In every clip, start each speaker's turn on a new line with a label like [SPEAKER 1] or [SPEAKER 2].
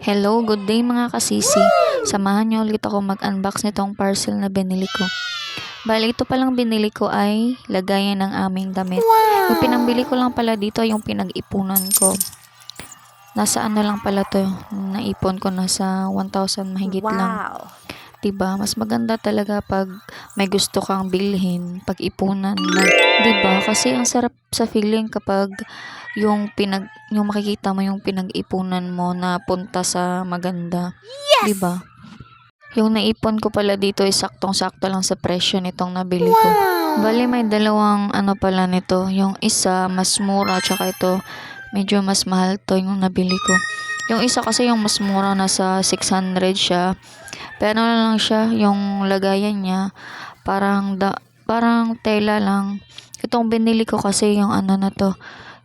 [SPEAKER 1] Hello, good day mga kasisi. Samahan niyo ulit ako mag-unbox nitong parcel na binili ko. Bali, ito palang binili ko ay lagayan ng aming damit. Yung pinambili ko lang pala dito yung pinag-ipunan ko. Nasa ano lang pala to, naipon ko nasa 1,000 mahigit lang.
[SPEAKER 2] Wow.
[SPEAKER 1] 'Diba? Mas maganda talaga pag may gusto kang bilhin, pag-ipunan na, 'di ba? Kasi ang sarap sa feeling kapag yung pinag yung makikita mo yung pinag-ipunan mo na punta sa maganda. 'Di ba? Yung naipon ko pala dito ay saktong-sakto lang sa presyo nitong nabili ko. Bali may dalawang ano pala nito. Yung isa mas mura tsaka ito medyo mas mahal to yung nabili ko. Yung isa kasi yung mas mura nasa 600 siya. Pero ano lang siya, yung lagayan niya parang da, parang tela lang. Itong binili ko kasi yung ano na to,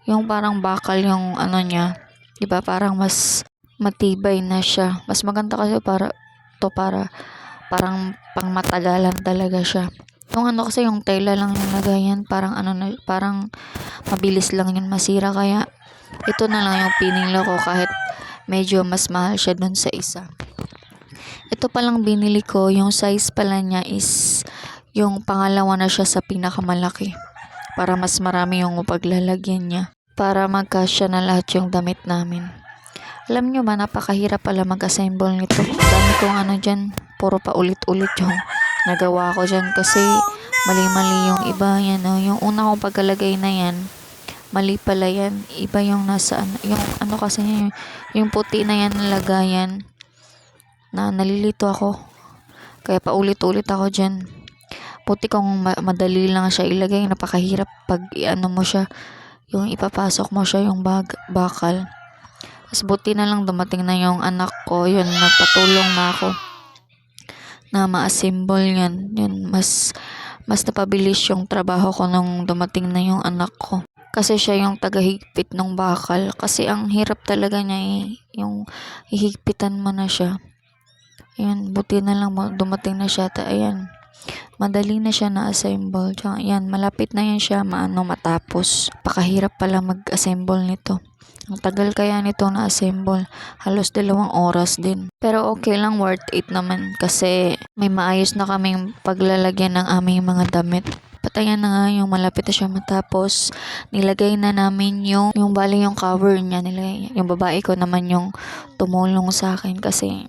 [SPEAKER 1] yung parang bakal yung ano niya. ba? Parang mas matibay na siya. Mas maganda kasi para to para parang pangmatagalan talaga siya. Yung ano kasi yung tela lang yung lagayan, parang ano na, parang mabilis lang yun masira kaya ito na lang yung pinili ko kahit medyo mas mahal siya dun sa isa. Ito palang binili ko, yung size pala niya is yung pangalawa na siya sa pinakamalaki. Para mas marami yung paglalagyan niya. Para magkasya na lahat yung damit namin. Alam nyo ba, napakahirap pala mag-assemble nito. Dami kong ano dyan, puro pa ulit-ulit yung nagawa ko dyan. Kasi mali-mali yung iba yan. Oh. Yung una kong pagkalagay na yan, mali pala yan. Iba yung nasa, ano, yung ano kasi, yung, yung puti na yan lagayan na nalilito ako. Kaya paulit-ulit ako dyan. Puti kung ma- madali lang siya ilagay, napakahirap pag ano mo siya, yung ipapasok mo siya yung bag, bakal. Mas buti na lang dumating na yung anak ko, yun, nagpatulong na ako na ma-assemble yan. Yun, mas, mas napabilis yung trabaho ko nung dumating na yung anak ko. Kasi siya yung tagahigpit ng bakal. Kasi ang hirap talaga niya eh, yung hihigpitan mo na siya. Ayan, buti na lang dumating na siya. Ta, ayan, madali na siya na-assemble. Tsaka, ayan, malapit na yan siya maano matapos. Pakahirap pala mag-assemble nito. Ang tagal kaya nito na-assemble. Halos dalawang oras din. Pero okay lang, worth it naman. Kasi may maayos na kaming paglalagyan ng aming mga damit. Patayan na nga yung malapit na siya matapos. Nilagay na namin yung, yung bali yung cover niya. Nilagay, yung babae ko naman yung tumulong sa akin kasi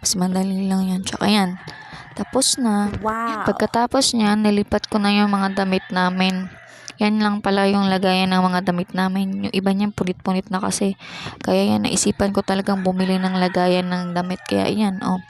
[SPEAKER 1] mas madali lang yan. Tsaka yan. Tapos na.
[SPEAKER 2] Wow.
[SPEAKER 1] Pagkatapos niya, nilipat ko na yung mga damit namin. Yan lang pala yung lagayan ng mga damit namin. Yung iba niyan punit-punit na kasi. Kaya yan, naisipan ko talagang bumili ng lagayan ng damit. Kaya yan, oh.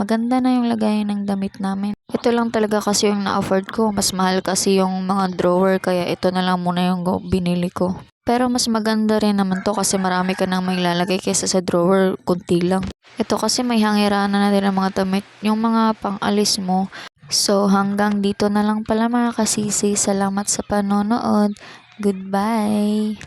[SPEAKER 1] Maganda na yung lagayan ng damit namin. Ito lang talaga kasi yung na-afford ko. Mas mahal kasi yung mga drawer. Kaya ito na lang muna yung binili ko. Pero mas maganda rin naman to kasi marami ka nang may lalagay kaysa sa drawer, kunti lang. Ito kasi may hangiranan na din ang mga damit. Yung mga pang-alis mo, So, hanggang dito na lang pala mga kasisi. Salamat sa panonood. Goodbye!